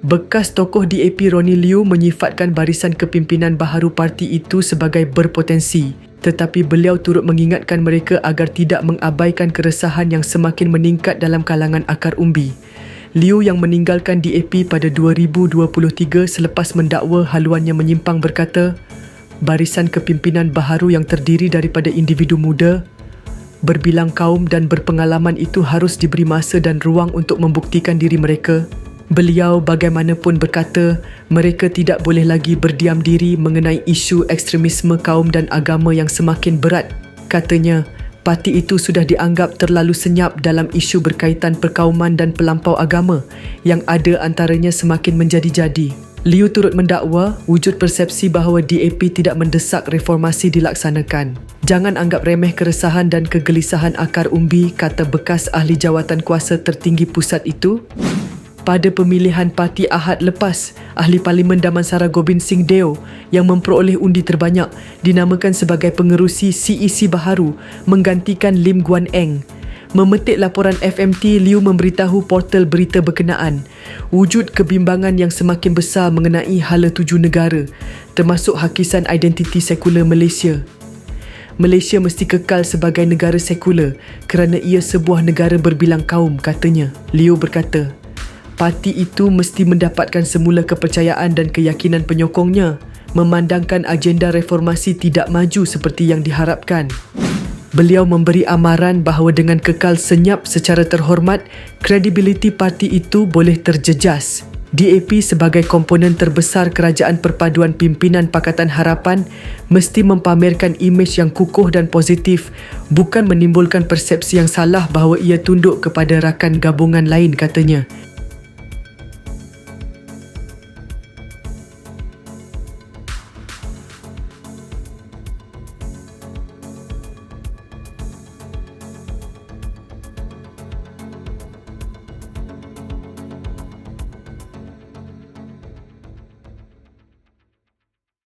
Bekas tokoh DAP Ronnie Liu menyifatkan barisan kepimpinan baharu parti itu sebagai berpotensi tetapi beliau turut mengingatkan mereka agar tidak mengabaikan keresahan yang semakin meningkat dalam kalangan akar umbi. Liu yang meninggalkan DAP pada 2023 selepas mendakwa haluannya menyimpang berkata, barisan kepimpinan baharu yang terdiri daripada individu muda, berbilang kaum dan berpengalaman itu harus diberi masa dan ruang untuk membuktikan diri mereka Beliau bagaimanapun berkata, mereka tidak boleh lagi berdiam diri mengenai isu ekstremisme kaum dan agama yang semakin berat. Katanya, parti itu sudah dianggap terlalu senyap dalam isu berkaitan perkauman dan pelampau agama yang ada antaranya semakin menjadi-jadi. Liu turut mendakwa wujud persepsi bahawa DAP tidak mendesak reformasi dilaksanakan. Jangan anggap remeh keresahan dan kegelisahan akar umbi, kata bekas ahli jawatan kuasa tertinggi pusat itu. Pada pemilihan parti Ahad lepas, Ahli Parlimen Damansara Gobind Singh Deo yang memperoleh undi terbanyak dinamakan sebagai pengerusi CEC baharu menggantikan Lim Guan Eng. Memetik laporan FMT, Liu memberitahu portal berita berkenaan wujud kebimbangan yang semakin besar mengenai hala tuju negara termasuk hakisan identiti sekular Malaysia. Malaysia mesti kekal sebagai negara sekular kerana ia sebuah negara berbilang kaum, katanya. Liu berkata, parti itu mesti mendapatkan semula kepercayaan dan keyakinan penyokongnya memandangkan agenda reformasi tidak maju seperti yang diharapkan. Beliau memberi amaran bahawa dengan kekal senyap secara terhormat, kredibiliti parti itu boleh terjejas. DAP sebagai komponen terbesar kerajaan perpaduan pimpinan Pakatan Harapan mesti mempamerkan imej yang kukuh dan positif bukan menimbulkan persepsi yang salah bahawa ia tunduk kepada rakan gabungan lain katanya.